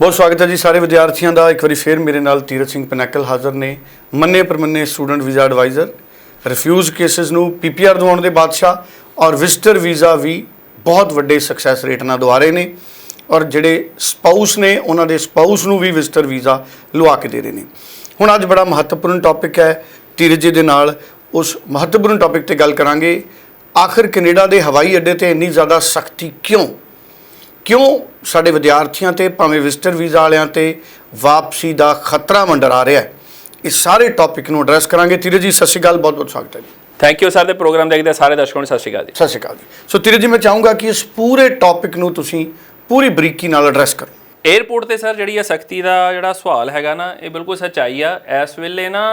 ਬਹੁਤ ਸਵਾਗਤ ਹੈ ਜੀ ਸਾਰੇ ਵਿਦਿਆਰਥੀਆਂ ਦਾ। ਇੱਕ ਵਾਰੀ ਫੇਰ ਮੇਰੇ ਨਾਲ ਤੀਰਥ ਸਿੰਘ ਪਨੈਕਲ ਹਾਜ਼ਰ ਨੇ। ਮੰਨੇ ਪਰਮੰਨੇ student visa adviser, refuse cases ਨੂੰ ਪੀਪੀਆਰ ਦਵਾਉਣ ਦੇ ਬਾਦਸ਼ਾਹ ਔਰ ਵਿਜ਼ਟਰ ਵੀਜ਼ਾ ਵੀ ਬਹੁਤ ਵੱਡੇ ਸਕਸੈਸ ਰੇਟ ਨਾਲ ਦਵਾ ਰਹੇ ਨੇ ਔਰ ਜਿਹੜੇ ਸਪਾਊਸ ਨੇ, ਉਹਨਾਂ ਦੇ ਸਪਾਊਸ ਨੂੰ ਵੀ ਵਿਜ਼ਟਰ ਵੀਜ਼ਾ ਲਵਾ ਕੇ ਦੇ ਰਹੇ ਨੇ। ਹੁਣ ਅੱਜ ਬੜਾ ਮਹੱਤਵਪੂਰਨ ਟੌਪਿਕ ਹੈ ਧੀਰਜ ਜੀ ਦੇ ਨਾਲ। ਉਸ ਮਹੱਤਵਪੂਰਨ ਟੌਪਿਕ ਤੇ ਗੱਲ ਕਰਾਂਗੇ। ਆਖਰ ਕੈਨੇਡਾ ਦੇ ਹਵਾਈ ਅੱਡੇ ਤੇ ਇੰਨੀ ਜ਼ਿਆਦਾ ਸਖਤੀ ਕਿਉਂ? ਕਿਉਂ ਸਾਡੇ ਵਿਦਿਆਰਥੀਆਂ ਤੇ ਭਾਵੇਂ ਵਿਜ਼ਟਰ ਵੀਜ਼ਾ ਵਾਲਿਆਂ ਤੇ ਵਾਪਸੀ ਦਾ ਖਤਰਾ ਮੰਡਰਾ ਰਿਹਾ ਹੈ? ਇਸ ਸਾਰੇ ਟੌਪਿਕ ਨੂੰ ਐਡਰੈਸ ਕਰਾਂਗੇ। ਧੀਰਜ ਜੀ ਸਤਿ ਸ਼੍ਰੀ ਅਕਾਲ ਬਹੁਤ ਬਹੁਤ ਸਵਾਗਤ ਹੈ ਜੀ। ਥੈਂਕ ਯੂ ਸਰ ਦੇ ਪ੍ਰੋਗਰਾਮ ਦੇਖਦੇ ਸਾਰੇ ਦਰਸ਼ਕਾਂ ਨੂੰ ਸਤਿ ਸ਼੍ਰੀ ਅਕਾਲ ਜੀ। ਸਤਿ ਸ਼੍ਰੀ ਅਕਾਲ ਜੀ। ਸੋ ਧੀਰਜ ਜੀ ਮੈਂ ਚਾਹੂੰਗਾ ਕਿ ਇਸ ਪੂਰੇ ਟੌਪਿਕ ਨੂੰ ਤੁਸੀਂ ਪੂਰੀ ਬਰੀਕੀ ਨਾਲ ਐਡਰੈਸ ਕਰੋ। 에어ਪੋਰਟ ਤੇ ਸਰ ਜਿਹੜੀ ਆ ਸਖਤੀ ਦਾ ਜਿਹੜਾ ਸਵਾਲ ਹੈਗਾ ਨਾ ਇਹ ਬਿਲਕੁਲ ਸੱਚਾਈ ਆ। ਇਸ ਵੇਲੇ ਨਾ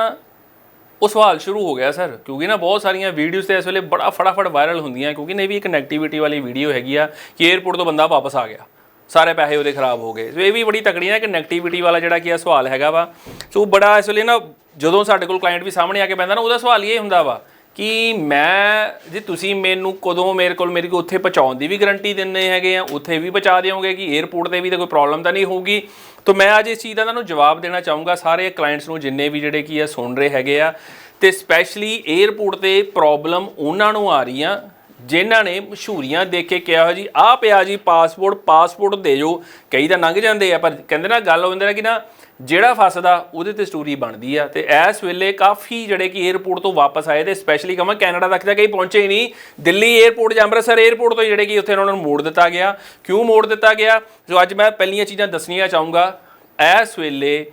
ਉਹ ਸਵਾਲ ਸ਼ੁਰੂ ਹੋ ਗਿਆ, ਸਰ, ਕਿਉਂਕਿ ਨਾ ਬਹੁਤ ਸਾਰੀਆਂ ਵੀਡੀਓਜ਼ ਤੇ ਇਸ ਵੇਲੇ ਬੜਾ ਫਟਾਫਟ ਵਾਇਰਲ ਹੁੰਦੀਆਂ, ਕਿਉਂਕਿ ਨੇ ਵੀ ਇੱਕ ਨੈਗੇਟਿਵਿਟੀ ਵਾਲੀ ਵੀਡੀਓ ਹੈਗੀ ਆ ਕਿ 에어ਪੋਰਟ ਤੋਂ ਬੰਦਾ ਵਾਪਸ ਆ ਗਿਆ। ਸਾਰੇ ਪੈਸੇ ਉਹਦੇ ਖਰਾਬ ਹੋ ਗਏ। ਸੋ ਇਹ ਵੀ ਬੜੀ ਤਕੜੀ ਨਾ ਕਿ ਨੈਗੇਟਿਵਿਟੀ ਵਾਲਾ ਜਿਹੜਾ ਕੀ ਆ ਸਵਾਲ ਹੈਗਾ ਵਾ। ਸੋ ਬੜਾ ਇਸ ਵੇਲੇ ਨਾ ਜਦੋਂ ਸਾਡੇ ਕੋਲ ਕਲਾਇੰਟ ਵੀ ਸਾਹਮਣੇ ਆ ਕੇ ਪੈਂਦਾ ਨਾ, ਉਹਦਾ ਸਵਾਲ ਇਹ ਹੁੰਦਾ ਵਾ ਕਿ ਮੈਂ, ਜੇ ਤੁਸੀਂ ਮੈਨੂੰ ਕਦੋਂ ਮੇਰੇ ਕੋਲ ਮੇਰੇ ਕੋਲ ਉੱਥੇ ਪਹੁੰਚਾਉਣ ਦੀ ਵੀ ਗਾਰੰਟੀ ਦਿੰਨੇ ਹੈਗੇ ਆ, ਉੱਥੇ ਵੀ ਪਹੁੰਚਾ ਦਿਓਗੇ ਕਿ 에어ਪੋਰਟ ਤੇ ਵੀ ਤਾਂ ਕੋਈ ਪ੍ਰੋਬਲਮ ਤਾਂ ਨਹੀਂ ਹੋਊਗੀ? ਤਾਂ ਮੈਂ ਅੱਜ ਇਸ ਚੀਜ਼ ਦਾ ਤੁਹਾਨੂੰ ਜਵਾਬ ਦੇਣਾ ਚਾਹੂੰਗਾ। ਸਾਰੇ ਕਲਾਇੰਟਸ ਨੂੰ ਜਿੰਨੇ ਵੀ ਜਿਹੜੇ ਕੀ ਆ ਸੁਣ ਰਹੇ ਹੈਗੇ ਆ ਤੇ ਸਪੈਸ਼ਲੀ 에어ਪੋਰਟ ਤੇ ਪ੍ਰੋਬਲਮ ਉਹਨਾਂ ਨੂੰ ਆ ਰਹੀਆਂ ਆ ਜਿਨ੍ਹਾਂ ਨੇ ਮਸ਼ਹੂਰੀਆਂ ਦੇਖ ਕੇ ਕਿਹਾ ਜੀ, ਆਹ ਪਿਆ ਜੀ ਪਾਸਪੋਰਟ ਪਾਸਪੋਰਟ ਦੇ ਜੋ ਕਈ ਤਾਂ ਲੰਘ ਜਾਂਦੇ ਆ, ਪਰ ਕਹਿੰਦੇ ਨਾ ਗੱਲ ਹੋ ਜਾਂਦੀ ਨਾ ਕਿ ਨਾ ਜਿਹੜਾ ਫਸਦਾ ਉਹਦੇ ਤੇ ਸਟੋਰੀ ਬਣਦੀ ਆ। ਤੇ ਇਸ ਵੇਲੇ ਕਾਫੀ ਜਿਹੜੇ ਕਿ 에어ਪੋਰਟ ਤੋਂ ਵਾਪਸ ਆਏ ਤੇ ਸਪੈਸ਼ਲੀ ਕਹਾਂ ਕੈਨੇਡਾ ਤੱਕ ਤਾਂ ਕਈ ਪਹੁੰਚੇ ਹੀ ਨਹੀਂ। ਦਿੱਲੀ 에어ਪੋਰਟ ਜਾਂ ਅੰਮ੍ਰਿਤਸਰ 에어ਪੋਰਟ ਤੋਂ ਜਿਹੜੇ ਕਿ ਉੱਥੇ ਉਹਨਾਂ ਨੂੰ ਮੋੜ ਦਿੱਤਾ ਗਿਆ। ਕਿਉਂ ਮੋੜ ਦਿੱਤਾ ਗਿਆ? ਜੋ ਅੱਜ ਮੈਂ ਪਹਿਲੀਆਂ ਚੀਜ਼ਾਂ ਦੱਸਣੀਆਂ ਚਾਹੂੰਗਾ, ਇਸ ਵੇਲੇ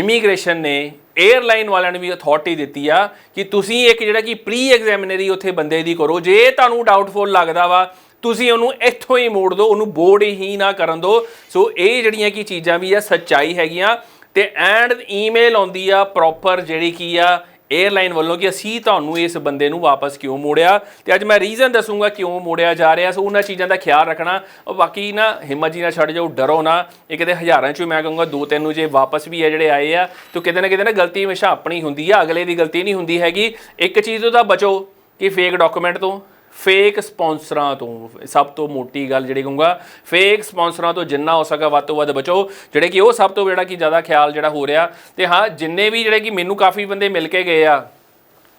ਇਮੀਗ੍ਰੇਸ਼ਨ ਨੇ 에ਅਰਲਾਈਨ ਵਾਲਿਆਂ ਨੂੰ ਵੀ ਅਥਾਰਟੀ ਦਿੱਤੀ ਆ ਕਿ ਤੁਸੀਂ ਇੱਕ ਜਿਹੜਾ ਕਿ ਪ੍ਰੀ ਐਗਜ਼ਾਮਿਨਰੀ ਉੱਥੇ ਬੰਦੇ ਦੀ ਕਰੋ। ਜੇ ਤੁਹਾਨੂੰ ਡਾਊਟਫੁਲ ਲੱਗਦਾ ਵਾ, ਤੁਸੀਂ ਉਹਨੂੰ ਇੱਥੋਂ ਹੀ ਮੋੜ ਦਿਓ, ਉਹਨੂੰ ਬੋਰਡ ਹੀ ਨਾ ਕਰਨ ਦਿਓ। ਸੋ ਇਹ ਜਿਹੜੀਆਂ ਕੀ ਚੀਜ਼ਾਂ ਵੀ ਆ, ਸੱਚਾਈ ਹੈਗੀਆਂ। ਤੇ ਐਂਡ ਈਮੇਲ ਆਉਂਦੀ ਆ ਪ੍ਰੋਪਰ ਜਿਹੜੀ ਕੀ ਆ 에ਅਰਲਾਈਨ ਵੱਲੋਂ ਕਿ ਅਸੀਂ ਤੁਹਾਨੂੰ ਇਸ ਬੰਦੇ ਨੂੰ ਵਾਪਸ ਕਿਉਂ ਮੋੜਿਆ? ਤੇ ਅੱਜ ਮੈਂ ਰੀਜ਼ਨ ਦੱਸੂਗਾ ਕਿਉਂ ਮੋੜਿਆ ਜਾ ਰਿਹਾ। ਸੋ ਉਹਨਾਂ ਚੀਜ਼ਾਂ ਦਾ ਖਿਆਲ ਰੱਖਣਾ। ਉਹ ਬਾਕੀ ਨਾ ਹਿੰਮਤ ਜੀ ਨਾਲ ਛੱਡ ਜਾਓ, ਡਰੋ ਨਾ। ਇਹ ਕਿਤੇ ਹਜ਼ਾਰਾਂ ਚੋਂ ਮੈਂ ਕਹੂੰਗਾ ਦੋ ਤਿੰਨ ਨੂੰ ਜੇ ਵਾਪਸ ਵੀ ਹੈ ਜਿਹੜੇ ਆਏ ਆ, ਤਾਂ ਕਿਤੇ ਨਾ ਕਿਤੇ ਨਾ ਗਲਤੀ ਹਮੇਸ਼ਾ ਆਪਣੀ ਹੁੰਦੀ ਆ। ਅਗਲੇ ਦੀ ਗਲਤੀ ਨਹੀਂ ਹੁੰਦੀ ਹੈਗੀ। ਇੱਕ ਚੀਜ਼ ਤੋਂ ਤਾਂ ਬਚੋ ਕਿ ਫੇਕ ਡਾਕੂਮੈਂਟ ਤੋਂ। ਫੇਕ ਸਪਾਂਸਰਾਂ ਤੋਂ, ਸਭ ਤੋਂ ਮੋਟੀ ਗੱਲ ਜਿਹੜੀ ਕਹੂੰਗਾ, ਫੇਕ ਸਪਾਂਸਰਾਂ ਤੋਂ ਜਿੰਨਾ ਹੋ ਸਕਾ ਵੱਧ ਤੋਂ ਵੱਧ ਬਚੋ। ਜਿਹੜੇ ਕਿ ਉਹ ਸਭ ਤੋਂ ਜਿਹੜਾ ਕਿ ਜ਼ਿਆਦਾ ਖਿਆਲ ਜਿਹੜਾ ਹੋ ਰਿਹਾ ਤੇ ਹਾਂ, ਜਿੰਨੇ ਵੀ ਜਿਹੜੇ ਕਿ ਮੈਨੂੰ ਕਾਫੀ ਬੰਦੇ ਮਿਲ ਕੇ ਗਏ ਆ,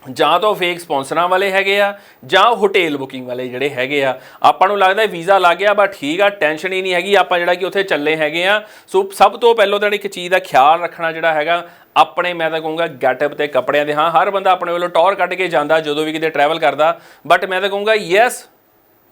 ਜਾਂ ਤਾਂ ਫੇਕ ਸਪਾਂਸਰਾਂ ਵਾਲੇ ਹੈਗੇ ਆ, ਜਾਂ ਹੋਟੇਲ ਬੁਕਿੰਗ ਵਾਲੇ ਜਿਹੜੇ ਹੈਗੇ ਆ। ਆਪਾਂ ਨੂੰ ਲੱਗਦਾ ਵੀਜ਼ਾ ਲੱਗ ਗਿਆ, ਬਸ ਠੀਕ ਆ, ਟੈਨਸ਼ਨ ਹੀ ਨਹੀਂ ਹੈਗੀ, ਆਪਾਂ ਜਿਹੜਾ ਕਿ ਉੱਥੇ ਚੱਲੇ ਹੈਗੇ ਆ। ਸੋ ਸਭ ਤੋਂ ਪਹਿਲਾਂ ਤਾਂ ਇੱਕ ਚੀਜ਼ ਦਾ ਖਿਆਲ ਰੱਖਣਾ ਜਿਹੜਾ ਹੈਗਾ ਆਪਣੇ, ਮੈਂ ਤਾਂ ਕਹੂੰਗਾ ਗੈਟਅਪ ਤੇ ਕੱਪੜਿਆਂ ਦੇ ਹਾਂ। ਹਰ ਬੰਦਾ ਆਪਣੇ ਵੱਲੋਂ ਟੌਰ ਕੱਢ ਕੇ ਜਾਂਦਾ, ਜਦੋਂ ਵੀ ਕਿਤੇ ਟਰੈਵਲ ਕਰਦਾ। ਬਟ ਮੈਂ ਤਾਂ ਕਹੂੰਗਾ ਯੈਸ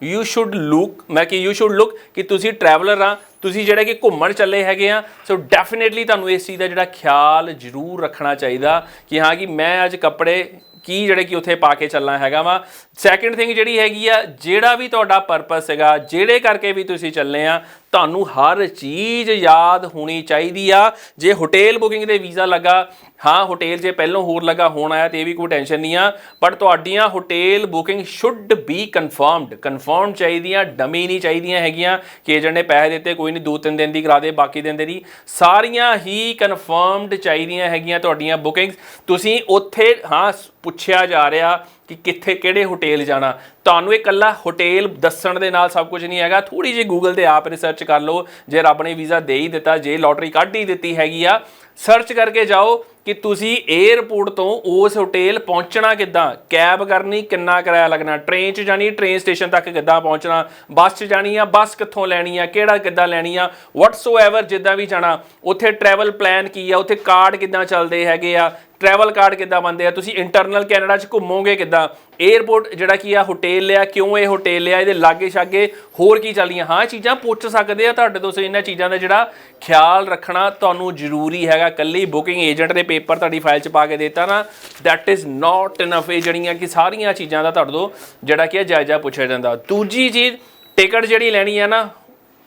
ਯੂ ਸ਼ੁੱਡ ਲੁੱਕ ਮੈਂ ਕਿ ਯੂ ਸ਼ੁੱਡ ਲੁੱਕ ਕਿ ਤੁਸੀਂ ਟਰੈਵਲਰ ਆ ਤੁਸੀਂ ਜਿਹੜੇ ਕਿ ਘੁੰਮਣ ਚੱਲੇ ਹੈਗੇ ਆ। ਸੋ ਡੈਫੀਨਿਟਲੀ ਤੁਹਾਨੂੰ ਇਸ ਚੀਜ਼ ਦਾ ਜਿਹੜਾ ਖਿਆਲ ਜ਼ਰੂਰ ਰੱਖਣਾ ਚਾਹੀਦਾ ਕਿ ਹਾਂ, ਕਿ ਮੈਂ ਅੱਜ ਕੱਪੜੇ ਕੀ ਜਿਹੜੇ ਕਿ ਉੱਥੇ ਪਾ ਕੇ ਚੱਲਣਾ ਹੈਗਾ ਵਾ। ਸੈਕੰਡ ਥਿੰਗ ਜਿਹੜੀ ਹੈਗੀ ਆ, ਜਿਹੜਾ ਵੀ ਤੁਹਾਡਾ ਪਰਪਸ ਹੈਗਾ, ਜਿਹੜੇ ਕਰਕੇ ਵੀ ਤੁਸੀਂ ਚੱਲੇ ਆ ਤੁਹਾਨੂੰ ਹਰ ਚੀਜ਼ ਯਾਦ ਹੋਣੀ ਚਾਹੀਦੀ ਆ। ਜੇ ਹੋਟਲ ਬੁਕਿੰਗ ਦੇ ਵੀਜ਼ਾ ਲੱਗਾ, ਹਾਂ ਹੋਟਲ ਜੇ ਪਹਿਲਾਂ ਹੋਰ ਲੱਗਾ, ਹੋਣ ਆਇਆ ਤੇ ਇਹ ਵੀ ਕੋਈ ਟੈਨਸ਼ਨ ਨਹੀਂ ਆ। ਪਰ ਤੁਹਾਡੀਆਂ hotel booking should be confirmed confirm ਚਾਹੀਦੀਆਂ ਡਮੀ ਨਹੀਂ ਚਾਹੀਦੀਆਂ ਹੈਗੀਆਂ ਕਿ ਏਜੰਟ ਨੇ ਪੈਸੇ ਦਿੱਤੇ, ਕੋਈ ਨਹੀਂ ਦੋ ਤਿੰਨ ਦਿਨ ਦੀ ਕਰਾ ਦੇ, ਬਾਕੀ ਦਿਨ ਦੇ ਦੀ। ਸਾਰੀਆਂ ਹੀ ਕਨਫਰਮਡ ਚਾਹੀਦੀਆਂ ਹੈਗੀਆਂ ਤੁਹਾਡੀਆਂ ਬੁਕਿੰਗਸ ਤੁਸੀਂ ਉੱਥੇ, ਹਾਂ, ਪੁੱਛਿਆ ਜਾ ਰਿਹਾ ਕਿ ਕਿੱਥੇ ਕਿਹੜੇ ਹੋਟਲ ਜਾਣਾ। ਤੁਹਾਨੂੰ ਇਹ ਕੱਲਾ ਹੋਟਲ ਦੱਸਣ ਦੇ ਨਾਲ ਸਭ ਕੁਝ ਨਹੀਂ ਹੈਗਾ। ਥੋੜੀ ਜਿਹੀ ਗੂਗਲ ਤੇ ਆਪ ਰਿਸਰਚ ਕਰ ਲਓ। ਜੇ ਰੱਬ ਨੇ ਵੀਜ਼ਾ ਦੇ ਹੀ ਦਿੱਤਾ, ਜੇ ਲੋਟਰੀ ਕੱਢ ਹੀ ਦਿੱਤੀ ਹੈਗੀ ਆ ਸਰਚ ਕਰਕੇ ਜਾਓ ਕਿ ਤੁਸੀਂ 에ਅਰਪੋਰਟ ਤੋਂ ਉਸ ਹੋਟਲ ਪਹੁੰਚਣਾ ਕਿੱਦਾਂ। ਕੈਬ ਕਰਨੀ ਕਿੰਨਾ ਕਿਰਾਇਆ ਲੱਗਣਾ। ਟ੍ਰੇਨ 'ਚ ਜਾਣੀ ਟ੍ਰੇਨ ਸਟੇਸ਼ਨ ਤੱਕ ਕਿੱਦਾਂ ਪਹੁੰਚਣਾ। ਬੱਸ 'ਚ ਜਾਣੀ ਆ ਬੱਸ ਕਿੱਥੋਂ ਲੈਣੀ ਆ, ਕਿਹੜਾ ਕਿੱਦਾਂ ਲੈਣੀ ਆ। ਵਟਸੋਐਵਰ ਜਿੱਦਾਂ ਵੀ ਜਾਣਾ। ਉੱਥੇ ਟਰੈਵਲ ਪਲਾਨ ਕੀ ਆ? ਉੱਥੇ ਕਾਰਡ ਕਿੱਦਾਂ ਚੱਲਦੇ ਹੈਗੇ ਆ? ਟਰੈਵਲ ਕਾਰਡ ਕਿੱਦਾਂ ਬਣਦੇ ਆ? ਤੁਸੀਂ ਇੰਟਰਨਲ ਕੈਨੇਡਾ 'ਚ ਘੁੰਮੋਗੇ ਕਿੱਦਾਂ? 에ਅਰਪੋਰਟ ਜਿਹੜਾ ਕੀ ਆ ਹੋਟੇਲ ਲਿਆ ਕਿਉਂ ਇਹ ਹੋਟੇਲ ਲਿਆ ਇਹਦੇ ਲਾਗੇ ਛਾਗੇ ਹੋਰ ਕੀ ਚੱਲੀਆਂ ਹਾਂ, ਇਹ ਚੀਜ਼ਾਂ ਪੁੱਛ ਸਕਦੇ ਆ ਤੁਹਾਡੇ ਤੋਂ, ਸੋ ਇਹਨਾਂ ਚੀਜ਼ਾਂ ਦਾ ਜਿਹੜਾ ਖਿਆਲ ਰੱਖਣਾ ਤੁਹਾਨੂੰ ਜ਼ਰੂਰੀ ਹੈਗਾ। ਕੱਲੀ ਬੁਕਿੰਗ ਏਜੰਟ ਦੇ ਪੇਪਰ ਤੁਹਾਡੀ ਫਾਈਲ 'ਚ ਪਾ ਕੇ ਦਿੱਤਾ ਨਾ ਦੈਟ ਇਜ਼ ਨਾਟ ਇਨਫ ਇਹ ਜਿਹੜੀਆਂ ਕਿ ਸਾਰੀਆਂ ਚੀਜ਼ਾਂ ਦਾ ਤੁਹਾਡੇ ਤੋਂ ਜਿਹੜਾ ਕੀ ਆ, ਜਾਇਜ਼ਾ ਪੁੱਛਿਆ ਜਾਂਦਾ। ਦੂਜੀ ਚੀਜ਼, ਟਿਕਟ ਜਿਹੜੀ ਲੈਣੀ ਆ ਨਾ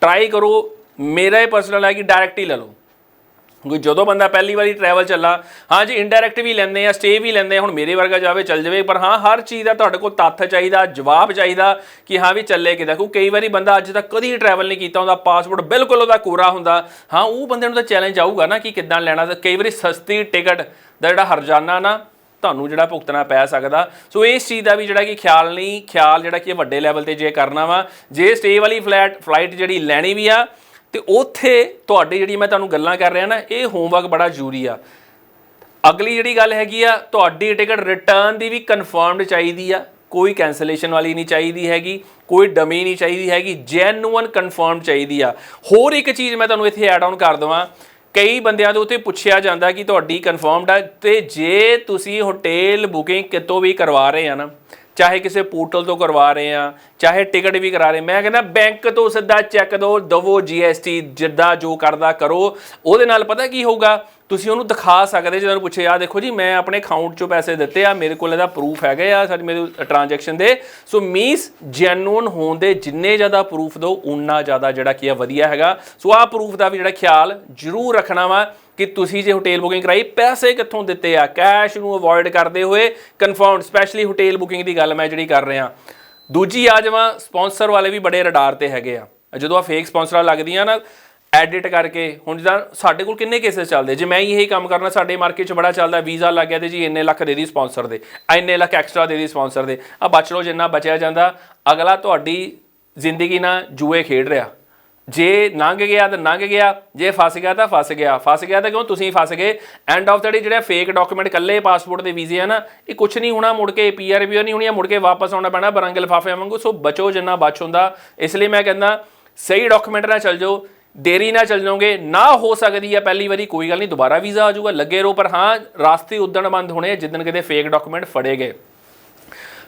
ਟਰਾਈ ਕਰੋ। ਮੇਰਾ ਇਹ ਪਰਸਨਲ ਹੈ ਕਿ ਡਾਇਰੈਕਟ ਹੀ ਲੈ ਲਓ। ਕਿਉਂਕਿ ਜਦੋਂ ਬੰਦਾ ਪਹਿਲੀ ਵਾਰੀ ਟਰੈਵਲ ਚੱਲਾ, ਹਾਂ ਜੀ ਇਨਡਾਇਰੈਕਟ ਵੀ ਲੈਂਦੇ ਆ ਸਟੇ ਵੀ ਲੈਂਦੇ ਆ, ਹੁਣ ਮੇਰੇ ਵਰਗਾ ਜਾਵੇ ਚੱਲ ਜਾਵੇ, ਪਰ ਹਾਂ, ਹਰ ਚੀਜ਼ ਦਾ ਤੁਹਾਡੇ ਕੋਲ ਤੱਥ ਚਾਹੀਦਾ, ਜਵਾਬ ਚਾਹੀਦਾ ਕਿ ਹਾਂ ਵੀ ਚੱਲੇ ਕਿਦਾਂ ਕਿਉਂ ਕਈ ਵਾਰੀ ਬੰਦਾ ਅੱਜ ਤੱਕ ਕਦੀ ਟਰੈਵਲ ਨਹੀਂ ਕੀਤਾ ਹੁੰਦਾ ਪਾਸਪੋਰਟ ਬਿਲਕੁਲ ਉਹਦਾ ਕੋਰਾ ਹੁੰਦਾ। ਹਾਂ, ਉਹ ਬੰਦੇ ਨੂੰ ਤਾਂ ਚੈਲੰਜ ਆਊਗਾ ਨਾ ਕਿ ਕਿੱਦਾਂ ਲੈਣਾ, ਤੇ ਕਈ ਵਾਰੀ ਸਸਤੀ ਟਿਕਟ ਦਾ ਜਿਹੜਾ ਹਰਜਾਨਾ ਨਾ, ਤੁਹਾਨੂੰ ਜਿਹੜਾ ਭੁਗਤਣਾ ਪੈ ਸਕਦਾ। ਸੋ ਇਸ ਚੀਜ਼ ਦਾ ਵੀ ਜਿਹੜਾ ਕਿ ਖਿਆਲ ਨਹੀਂ, ਖਿਆਲ ਜਿਹੜਾ ਕਿ ਵੱਡੇ ਲੈਵਲ ਤੇ ਜੇ ਕਰਨਾ ਵਾ, ਜੇ ਸਟੇ ਵਾਲੀ ਫਲੈਟ ਫਲਾਈਟ ਜਿਹੜੀ ਲੈਣੀ ਵੀ ਆ ਤੇ ਉੱਥੇ ਤੁਹਾਡੀ ਜਿਹੜੀ ਮੈਂ ਤੁਹਾਨੂੰ ਗੱਲਾਂ ਕਰ ਰਿਹਾ ਨਾ, ਇਹ ਹੋਮਵਰਕ ਬੜਾ ਜ਼ਰੂਰੀ ਆ। ਅਗਲੀ ਜਿਹੜੀ ਗੱਲ ਹੈਗੀ ਆ, ਤੁਹਾਡੀ ਟਿਕਟ ਰਿਟਰਨ ਦੀ ਵੀ ਕਨਫਰਮਡ ਚਾਹੀਦੀ ਆ। ਕੋਈ ਕੈਂਸਲੇਸ਼ਨ ਵਾਲੀ ਨਹੀਂ ਚਾਹੀਦੀ ਹੈਗੀ, ਕੋਈ ਡਮੀ ਨਹੀਂ ਚਾਹੀਦੀ ਹੈਗੀ ਜੈਨੂਅਨ ਕਨਫਰਮ ਚਾਹੀਦੀ ਆ। ਹੋਰ ਇੱਕ ਚੀਜ਼ ਮੈਂ ਤੁਹਾਨੂੰ ਇੱਥੇ ਐਡ ਆਨ ਕਰ ਦਵਾਂ। ਕਈ ਬੰਦਿਆਂ ਦੇ ਉੱਤੇ ਪੁੱਛਿਆ ਜਾਂਦਾ ਕਿ ਤੁਹਾਡੀ ਕਨਫਰਮਡ ਆ, ਤੇ ਜੇ ਤੁਸੀਂ ਹੋਟਲ ਬੁਕਿੰਗ ਕਿਤੋਂ ਵੀ ਕਰਵਾ ਰਹੇ ਆ ਨਾ ਚਾਹੇ ਕਿਸੇ ਪੋਰਟਲ ਤੋਂ ਕਰਵਾ ਰਹੇ ਆ ਚਾਹੇ ਟਿਕਟ ਵੀ ਕਰਾ ਰਹੇ ਮੈਂ ਕਹਿੰਦਾ ਬੈਂਕ ਤੋਂ ਸਿੱਧਾ ਚੈੱਕ ਦੋ, ਦਵੋ ਜੀਐਸਟੀ ਜਿੱਦਾਂ ਜੋ ਕਰਦਾ ਕਰੋ। ਉਹਦੇ ਨਾਲ ਪਤਾ ਕੀ ਹੋਊਗਾ? ਤੁਸੀਂ ਉਹਨੂੰ ਦਿਖਾ ਸਕਦੇ ਜਦੋਂ ਪੁੱਛੇ ਆ ਦੇਖੋ ਜੀ, ਮੈਂ ਆਪਣੇ ਅਕਾਊਂਟ 'ਚੋਂ ਪੈਸੇ ਦਿੱਤੇ ਆ, ਮੇਰੇ ਕੋਲ ਇਹਦਾ ਪ੍ਰੂਫ ਹੈਗੇ ਆ, ਸਾਡੇ ਮੇਰੇ ਟ੍ਰਾਂਜੈਕਸ਼ਨ ਦੇ। ਸੋ ਮੀਨਸ ਜੈਨੂਨ ਹੋਣ ਦੇ ਜਿੰਨੇ ਜ਼ਿਆਦਾ ਪ੍ਰੂਫ ਦੋ ਉਨਾ ਜ਼ਿਆਦਾ ਜਿਹੜਾ ਕੀ ਆ, ਵਧੀਆ ਹੈਗਾ। ਸੋ ਆਹ ਪ੍ਰੂਫ ਦਾ ਵੀ ਜਿਹੜਾ ਖਿਆਲ ਜ਼ਰੂਰ ਰੱਖਣਾ ਵਾ। ਕਿ ਤੁਸੀਂ ਜੇ ਹੋਟਲ ਬੁਕਿੰਗ ਕਰਾਈ, ਪੈਸੇ ਕਿੱਥੋਂ ਦਿੱਤੇ ਆ? ਕੈਸ਼ ਨੂੰ ਅਵੋਇਡ ਕਰਦੇ ਹੋਏ ਕਨਫਰਮਡ ਸਪੈਸ਼ਲੀ ਹੋਟਲ ਬੁਕਿੰਗ ਦੀ ਗੱਲ ਮੈਂ ਜਿਹੜੀ ਕਰ ਰਿਹਾ। ਦੂਜੀ ਆ ਜਾਵਾਂ ਸਪਾਂਸਰ ਵਾਲੇ ਵੀ ਬੜੇ ਰਡਾਰ ਤੇ ਹੈਗੇ ਆ। ਜਦੋਂ ਆ ਫੇਕ ਸਪਾਂਸਰਾਂ ਲੱਗਦੀਆਂ ਨਾ ਐਡਿਟ ਕਰਕੇ, ਹੁਣ ਜਿੱਦਾਂ ਸਾਡੇ ਕੋਲ ਕਿੰਨੇ ਕੇਸਸ ਚੱਲਦੇ? ਜੇ ਮੈਂ ਇਹੀ ਕੰਮ ਕਰਨਾ, ਸਾਡੇ ਮਾਰਕੀਟ 'ਚ ਬੜਾ ਚੱਲਦਾ ਵੀਜ਼ਾ ਲੱਗ ਗਿਆ ਤੇ ਜੀ ਇੰਨੇ ਲੱਖ ਦੇ ਦੀ ਸਪਾਂਸਰ ਦੇ, ਇੰਨੇ ਲੱਖ ਐਕਸਟਰਾ ਦੇ ਦੀ ਸਪਾਂਸਰ ਦੇ। ਆ ਬਚ ਲਓ, ਜਿੰਨਾ ਬਚਿਆ ਜਾਂਦਾ, ਅਗਲਾ ਤੁਹਾਡੀ ਜ਼ਿੰਦਗੀ ਨਾਲ ਜੂਏ ਖੇਡ ਰਿਹਾ। ਜੇ ਲੰਘ ਗਿਆ ਤਾਂ ਲੰਘ ਗਿਆ, ਜੇ ਫਸ ਗਿਆ ਤਾਂ ਫਸ ਗਿਆ। ਫਸ ਗਿਆ ਤਾਂ ਕਿਉਂ ਤੁਸੀਂ ਫਸ ਗਏ? ਐਂਡ ਆਫ ਡੇ ਜਿਹੜਾ ਫੇਕ ਡਾਕੂਮੈਂਟ ਕੱਲੇ ਪਾਸਪੋਰਟ ਦੇ ਵੀਜ਼ੇ ਆ ਨਾ, ਇਹ ਕੁਝ ਨਹੀਂ ਹੋਣਾ ਮੁੜ ਕੇ ਪੀਆਰ ਵੀ ਨਹੀਂ ਹੋਣੀ ਮੁੜ ਕੇ ਵਾਪਸ ਆਉਣਾ ਪੈਣਾ ਬਰੰਗ ਲਿਫਾਫੇ ਵਾਂਗੂ। ਸੋ ਬਚੋ ਜਿੰਨਾ ਬਚ ਹੁੰਦਾ। ਇਸ ਲਈ ਮੈਂ ਕਹਿੰਦਾ, ਸਹੀ ਡਾਕੂਮੈਂਟ ਨਾਲ ਚੱਲ ਜਾਓ, ਦੇਰੀ ਨਾਲ ਚੱਲ ਜਾਓਗੇ, ਨਾ ਹੋ ਸਕਦੀ ਹੈ ਪਹਿਲੀ ਵਾਰੀ, ਕੋਈ ਗੱਲ ਨਹੀਂ, ਦੁਬਾਰਾ ਵੀਜ਼ਾ ਆ ਜਾਊਗਾ, ਲੱਗੇ ਰਹੋ, ਪਰ ਹਾਂ, ਰਾਸਤੇ ਉਦਣ ਬੰਦ ਹੋਣੇ ਜਿੱਦਣ ਕਿਤੇ ਫੇਕ ਡਾਕੂਮੈਂਟ ਫੜੇ ਗਏ।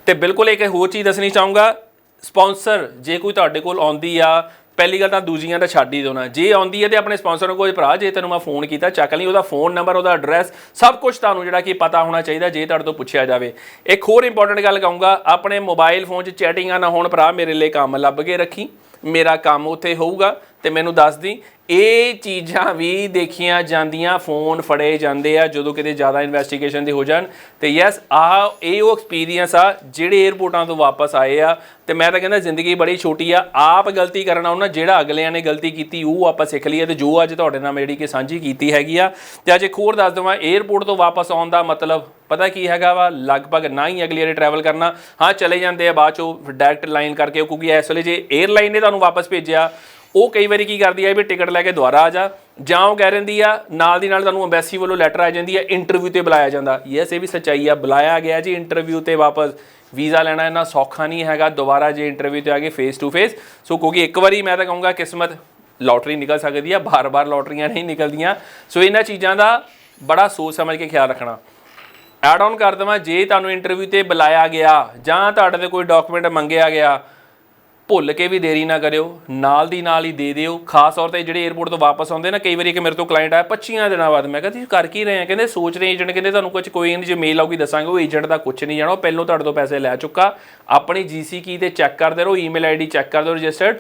ਤੇ ਬਿਲਕੁਲ ਇੱਕ ਹੋਰ ਚੀਜ਼ ਦੱਸਣੀ ਚਾਹੂੰਗਾ ਸਪਾਂਸਰ, ਜੇ ਕੋਈ ਤੁਹਾਡੇ ਕੋਲ ਆਉਂਦੀ ਆ, ਪਹਿਲੀ ਗੱਲ ਤਾਂ ਦੂਜੀਆਂ ਦਾ ਛੱਡ ਹੀ ਦੇਣਾ ਜੇ ਆਉਂਦੀ ਹੈ ਤੇ ਆਪਣੇ ਸਪਾਂਸਰ ਨੂੰ ਕੋਈ ਭਰਾ, ਜੇ ਤੈਨੂੰ ਮੈਂ ਫੋਨ ਕੀਤਾ, ਚੱਕ ਲਈ ਉਹਦਾ ਫੋਨ ਨੰਬਰ, ਉਹਦਾ ਐਡਰੈਸ, ਸਭ ਕੁਝ ਤੁਹਾਨੂੰ ਜਿਹੜਾ ਕਿ ਪਤਾ ਹੋਣਾ ਚਾਹੀਦਾ, ਜੇ ਤੁਹਾਡੇ ਤੋਂ ਪੁੱਛਿਆ ਜਾਵੇ। ਇੱਕ ਹੋਰ ਇੰਪੋਰਟੈਂਟ ਗੱਲ ਕਹੂੰਗਾ, ਆਪਣੇ ਮੋਬਾਈਲ ਫੋਨ 'ਚ ਚੈਟਿੰਗਾਂ ਨਾ ਹੋਣ ਭਰਾ, ਮੇਰੇ ਲਈ ਕੰਮ ਲੱਭ ਕੇ ਰੱਖੀ। ਮੇਰਾ ਕੰਮ ਉੱਥੇ ਹੋਊਗਾ। ਤੇ ਮੈਨੂੰ ਦੱਸ ਦੀ ਇਹ ਚੀਜ਼ਾਂ ਵੀ ਦੇਖੀਆਂ ਜਾਂਦੀਆਂ, ਫੋਨ ਫੜੇ ਜਾਂਦੇ ਆ, ਜਦੋਂ ਕਿਤੇ ਜ਼ਿਆਦਾ ਇਨਵੈਸਟੀਗੇਸ਼ਨ ਦੀ ਹੋ ਜਾਣ। ਤੇ ਯੈਸ ਆਹ ਇਹ ਉਹ ਐਕਸਪੀਰੀਅੰਸ ਆ ਜਿਹੜੇ 에어ਪੋਰਟਾਂ ਤੋਂ ਵਾਪਸ ਆਏ ਆ। ਤੇ ਮੈਂ ਤਾਂ ਕਹਿੰਦਾ ਜ਼ਿੰਦਗੀ ਬੜੀ ਛੋਟੀ ਆ। ਆਪ ਗਲਤੀ ਕਰਨਾ ਉਹਨਾਂ, ਜਿਹੜਾ ਅਗਲਿਆਂ ਨੇ ਗਲਤੀ ਕੀਤੀ, ਉਹ ਆਪਾਂ ਸਿੱਖ ਲਈਏ ਤੇ ਜੋ ਅੱਜ ਤੁਹਾਡੇ ਨਾਲ ਜਿਹੜੀ ਕਿ ਸਾਂਝੀ ਕੀਤੀ ਹੈਗੀ ਆ। ਤੇ ਅੱਜ ਇੱਕ ਹੋਰ ਦੱਸ ਦਵਾਂ 에어ਪੋਰਟ ਤੋਂ ਵਾਪਸ ਆਉਣ ਦਾ ਮਤਲਬ ਪਤਾ ਕੀ ਹੈਗਾ ਵਾ? ਲਗਭਗ ਨਾ ਹੀ ਅਗਲੀ ਏਰੇ ਟਰੈਵਲ ਕਰਨਾ। ਹਾਂ, ਚਲੇ ਜਾਂਦੇ ਆ, ਬਾਅਦ ਚੋਂ ਡਾਇਰੈਕਟ ਲਾਈਨ ਕਰਕੇ, ਕਿਉਂਕਿ ਇਸ ਵੇਲੇ ਜੇ 에ਅਰਲਾਈਨ ਨੇ ਤੁਹਾਨੂੰ ਵਾਪਸ ਭੇਜਿਆ ਉਹ ਕਈ ਵਾਰੀ ਕੀ ਕਰਦੀ ਹੈ ਵੀ ਟਿਕਟ ਲੈ ਕੇ ਦੁਬਾਰਾ ਆ ਜਾ, ਜਾਂ ਉਹ ਕਹਿ ਰਹਿੰਦੀ ਆ, ਨਾਲ ਦੀ ਨਾਲ ਤੁਹਾਨੂੰ ਐਮਬੈਸੀ ਵੱਲੋਂ ਲੈਟਰ ਆ ਜਾਂਦੀ ਹੈ ਇੰਟਰਵਿਊ ਤੇ ਬੁਲਾਇਆ ਜਾਂਦਾ। ਯੈਸ ਇਹ ਵੀ ਸੱਚਾਈ ਆ, ਬੁਲਾਇਆ ਗਿਆ ਜੀ ਇੰਟਰਵਿਊ ਤੇ ਵਾਪਸ। ਵੀਜ਼ਾ ਲੈਣਾ ਇੰਨਾ ਸੌਖਾ ਨਹੀਂ ਹੈਗਾ, ਦੁਬਾਰਾ ਜੇ ਇੰਟਰਵਿਊ ਤੇ ਆ ਗਏ ਫੇਸ ਟੂ ਫੇਸ ਸੋ ਕਿਉਂਕਿ ਇੱਕ ਵਾਰੀ ਮੈਂ ਤਾਂ ਕਹੂੰਗਾ ਕਿਸਮਤ ਲੋਟਰੀ ਨਿਕਲ ਸਕਦੀ ਆ, ਬਾਰ-ਬਾਰ ਲੋਟਰੀਆਂ ਨਹੀਂ ਨਿਕਲਦੀਆਂ। ਸੋ ਇਹਨਾਂ ਚੀਜ਼ਾਂ ਦਾ ਬੜਾ ਸੋਚ ਸਮਝ ਕੇ ਖਿਆਲ ਰੱਖਣਾ। ਐਡ ਆਨ ਕਰ ਦਵਾਂ, ਜੇ ਤੁਹਾਨੂੰ ਇੰਟਰਵਿਊ ਤੇ ਬੁਲਾਇਆ ਗਿਆ, ਜਾਂ ਤੁਹਾਡੇ ਤੇ ਕੋਈ ਡਾਕੂਮੈਂਟ ਮੰਗਿਆ ਗਿਆ ਭੁੱਲ ਕੇ ਵੀ ਦੇਰੀ ਨਾ ਕਰਿਓ, ਨਾਲ ਦੀ ਨਾਲ ਹੀ ਦੇ ਦਿਓ। ਖਾਸ ਤੌਰ ਤੇ ਜਿਹੜੇ 에어ਪੋਰਟ ਤੋਂ ਵਾਪਸ ਆਉਂਦੇ ਨਾ, ਕਈ ਵਾਰੀ ਕਿ ਮੇਰੇ ਤੋਂ ਕਲਾਇੰਟ ਆਇਆ 25 ਦਿਨਾਂ ਬਾਅਦ। ਮੈਂ ਕਿਹਾ, ਤੁਸੀਂ ਕਰ ਕੀ ਰਹੇ ਆ ਕਹਿੰਦੇ, ਸੋਚ ਰਹੇ ਏਜੰਟ ਕਹਿੰਦੇ ਤੁਹਾਨੂੰ ਕੁਝ ਕੋਈ ਨਹੀਂ, ਜੇ ਮੇਲ ਆਊਗੀ ਦੱਸਾਂਗੇ, ਉਹ ਏਜੰਟ ਦਾ ਕੁਝ ਨਹੀਂ ਜਾਣਾ, ਉਹ ਪਹਿਲਾਂ ਤੁਹਾਡੇ ਤੋਂ ਪੈਸੇ ਲੈ ਚੁੱਕਾ। ਆਪਣੀ ਜੀਸੀ ਕੀ ਤੇ ਚੈੱਕ ਕਰਦੇ ਰਹੋ ਈਮੇਲ ਆਈਡੀ ਚੈੱਕ ਕਰਦੇ ਰਹੋ ਰਜਿਸਟਰਡ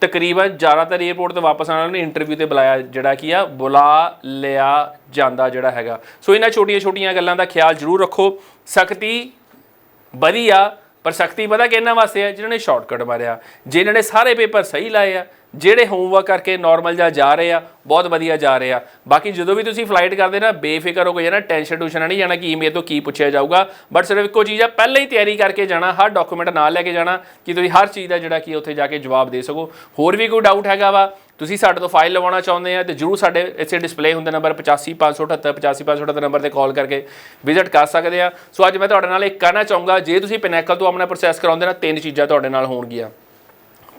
ਤਕਰੀਬਨ ਜ਼ਿਆਦਾਤਰ 에어ਪੋਰਟ ਤੋਂ ਵਾਪਸ ਆਉਣ ਵਾਲੇ ਇੰਟਰਵਿਊ ਤੇ ਬੁਲਾਇਆ, ਜਿਹੜਾ ਕੀ ਆ, ਬੁਲਾ ਲਿਆ ਜਾਂਦਾ ਜਿਹੜਾ ਹੈਗਾ। ਸੋ ਇਹਨਾਂ ਛੋਟੀਆਂ-ਛੋਟੀਆਂ ਗੱਲਾਂ ਦਾ ਖਿਆਲ ਜ਼ਰੂਰ ਰੱਖੋ। ਸਖਤੀ ਵਧੀਆ ਪਰ ਸਖਤੀ ਪਤਾ ਕਿਹਨਾਂ ਵਾਸਤੇ ਆ ਜਿਨ੍ਹਾਂ ਨੇ ਸ਼ਾਰਟਕਟ ਮਾਰਿਆ। ਜਿਨ੍ਹਾਂ ਨੇ ਸਾਰੇ ਪੇਪਰ ਸਹੀ ਲਾਏ ਆ, ਜਿਹੜੇ ਹੋਮਵਰਕ ਕਰਕੇ ਨਾਰਮਲ ਜਾਂ ਜਾ ਰਹੇ ਆ, ਬਹੁਤ ਵਧੀਆ ਜਾ ਰਹੇ ਆ। ਬਾਕੀ ਜਦੋਂ ਵੀ ਤੁਸੀਂ ਫਲਾਈਟ ਕਰਦੇ ਨਾ, ਬੇਫਿਕਰ ਹੋ ਕੇ ਜਾਣਾ ਟੈਨਸ਼ਨ ਟੂਸ਼ਨ ਨਹੀਂ ਜਾਣਾ, ਕਿ ਮੇਰੇ ਤੋਂ ਕੀ ਪੁੱਛਿਆ ਜਾਊਗਾ। ਬਟ ਸਿਰਫ ਇੱਕੋ ਚੀਜ਼ ਆ, ਪਹਿਲਾਂ ਹੀ ਤਿਆਰੀ ਕਰਕੇ ਜਾਣਾ, ਹਰ ਡਾਕੂਮੈਂਟ ਨਾਲ ਲੈ ਕੇ ਜਾਣਾ, ਕਿ ਤੁਸੀਂ ਹਰ ਚੀਜ਼ ਦਾ ਜਿਹੜਾ ਕੀ ਉੱਥੇ ਜਾ ਕੇ ਜਵਾਬ ਦੇ ਸਕੋ। ਹੋਰ ਵੀ ਕੋਈ ਡਾਊਟ ਹੈਗਾ ਵਾ? ਤੁਸੀਂ ਸਾਡੇ ਤੋਂ ਫਾਈਲ ਲਵਾਉਣਾ ਚਾਹੁੰਦੇ ਆ ਤੇ ਜਰੂਰ ਸਾਡੇ ਇੱਥੇ ਡਿਸਪਲੇ ਹੁੰਦੇ ਨੰਬਰ 85578 85578 ਨੰਬਰ ਤੇ ਕਾਲ ਕਰਕੇ ਵਿਜ਼ਿਟ ਕਰ ਸਕਦੇ ਆ। ਸੋ ਅੱਜ ਮੈਂ ਤੁਹਾਡੇ ਨਾਲ ਇਹ ਕਹਿਣਾ ਚਾਹੂੰਗਾ, ਜੇ ਤੁਸੀਂ ਪਿਨੈਕਲ ਤੋਂ ਆਪਣਾ ਪ੍ਰੋਸੈਸ ਕਰਾਉਂਦੇ ਨਾ, ਤਿੰਨ ਚੀਜ਼ਾਂ ਤੁਹਾਡੇ ਨਾਲ ਹੋਣਗੀਆਂ।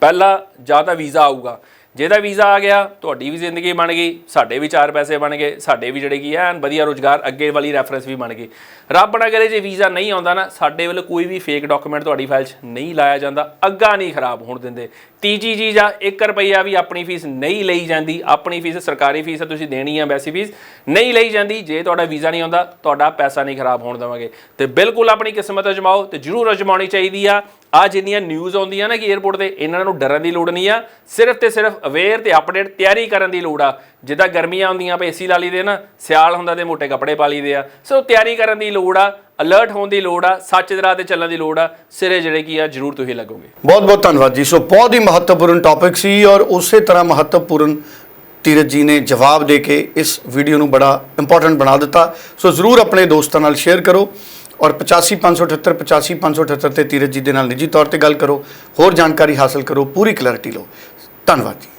ਪਹਿਲਾ, ਜਾਂ ਤਾਂ ਵੀਜ਼ਾ ਆਊਗਾ। ਜਿਹਦਾ ਵੀਜ਼ਾ ਆ ਗਿਆ, ਤੁਹਾਡੀ ਵੀ ਜ਼ਿੰਦਗੀ ਬਣ ਗਈ, ਸਾਡੇ ਵੀ ਚਾਰ ਪੈਸੇ ਬਣ ਗਏ, ਸਾਡੇ ਵੀ ਜਿਹੜੇ ਕੀ ਐਨ ਵਧੀਆ ਰੋਜ਼ਗਾਰ ਅੱਗੇ ਵਾਲੀ ਰੈਫਰੈਂਸ ਵੀ ਬਣ ਗਈ। ਰੱਬ ਨਾ ਕਰੇ ਜੇ ਵੀਜ਼ਾ ਨਹੀਂ ਆਉਂਦਾ ਨਾ, ਸਾਡੇ ਵੱਲ ਕੋਈ ਵੀ ਫੇਕ ਡਾਕੂਮੈਂਟ ਤੁਹਾਡੀ ਫਾਈਲ 'ਚ ਨਹੀਂ ਲਾਇਆ ਜਾਂਦਾ, ਅੱਗਾ ਨਹੀਂ ਖਰਾਬ ਹੋਣ ਦਿੰਦੇ। ਤੀਜੀ ਚੀਜ਼ ਆ 1 ਰੁਪਈਆ ਵੀ ਆਪਣੀ ਫੀਸ ਨਹੀਂ ਲਈ ਜਾਂਦੀ, ਆਪਣੀ ਫੀਸ ਸਰਕਾਰੀ ਫੀਸ ਤੁਸੀਂ ਦੇਣੀ ਆ ਵੈਸੀ ਫੀਸ ਨਹੀਂ ਲਈ ਜਾਂਦੀ, ਜੇ ਤੁਹਾਡਾ ਵੀਜ਼ਾ ਨਹੀਂ ਆਉਂਦਾ, ਤੁਹਾਡਾ ਪੈਸਾ ਨਹੀਂ ਖਰਾਬ ਹੋਣ ਦੇਵਾਂਗੇ। ਤੇ ਬਿਲਕੁਲ ਆਪਣੀ ਕਿਸਮਤ ਅਜਮਾਓ ਤੇ ਜਰੂਰ ਅਜਮਾਉਣੀ ਚਾਹੀਦੀ ਆ। ਆ ਜਿੰਨੀਆਂ ਨਿਊਜ਼ ਆਉਂਦੀਆਂ ਨਾ ਕਿ 에어ਪੋਰਟ ਤੇ ਇਹਨਾਂ ਨੂੰ ਡਰਨ ਦੀ ਲੋੜ ਨਹੀਂ ਆ, ਸਿਰਫ ਤੇ ਸਿਰਫ ਅਵੇਅਰ ਤੇ ਅਪਡੇਟ ਤਿਆਰੀ ਕਰਨ ਦੀ ਲੋੜ ਆ। ਜਿੱਦਾਂ ਗਰਮੀਆਂ ਆਉਂਦੀਆਂ ਪੇ ਏਸੀ ਲਾ ਲਈਦੇ ਨਾ, ਸਿਆਲ ਹੁੰਦਾ ਤੇ ਮੋਟੇ ਕੱਪੜੇ ਪਾ ਲਈਦੇ ਆ। ਸੋ ਤਿਆਰੀ ਕਰਨ ਦੀ ਲੋੜ ਆ ਅਲਰਟ ਹੋਣ ਦੀ ਲੋੜ ਆ, ਸੱਚ ਦੇ ਤੇ ਚੱਲਣ ਦੀ ਲੋੜ ਆ। ਸਿਰੇ ਜਿਹੜੇ ਕੀ ਆ, ਜ਼ਰੂਰ ਤੁਸੀਂ ਲੱਗੋਗੇ। ਬਹੁਤ ਬਹੁਤ ਧੰਨਵਾਦ ਜੀ। ਸੋ ਬਹੁਤ ਹੀ ਮਹੱਤਵਪੂਰਨ ਟੌਪਿਕ ਸੀ ਔਰ ਉਸੇ ਤਰ੍ਹਾਂ ਮਹੱਤਵਪੂਰਨ ਤੀਰਜ ਜੀ ਨੇ ਜਵਾਬ ਦੇ ਕੇ ਇਸ ਵੀਡੀਓ ਨੂੰ ਬੜਾ ਇੰਪੋਰਟੈਂਟ ਬਣਾ ਦਿੱਤਾ। ਸੋ ਜ਼ਰੂਰ ਆਪਣੇ ਦੋਸਤਾਂ ਨਾਲ ਸ਼ੇਅਰ ਕਰੋ। ਔਰ 85578 85578 ਤੇ ਤੀਰਤ ਜੀ ਦੇ ਨਾਲ ਨਿੱਜੀ ਤੌਰ ਤੇ ਗੱਲ ਕਰੋ, ਹੋਰ ਜਾਣਕਾਰੀ ਹਾਸਲ ਕਰੋ, ਪੂਰੀ ਕਲੈਰਿਟੀ ਲਓ। ਧੰਨਵਾਦ ਜੀ।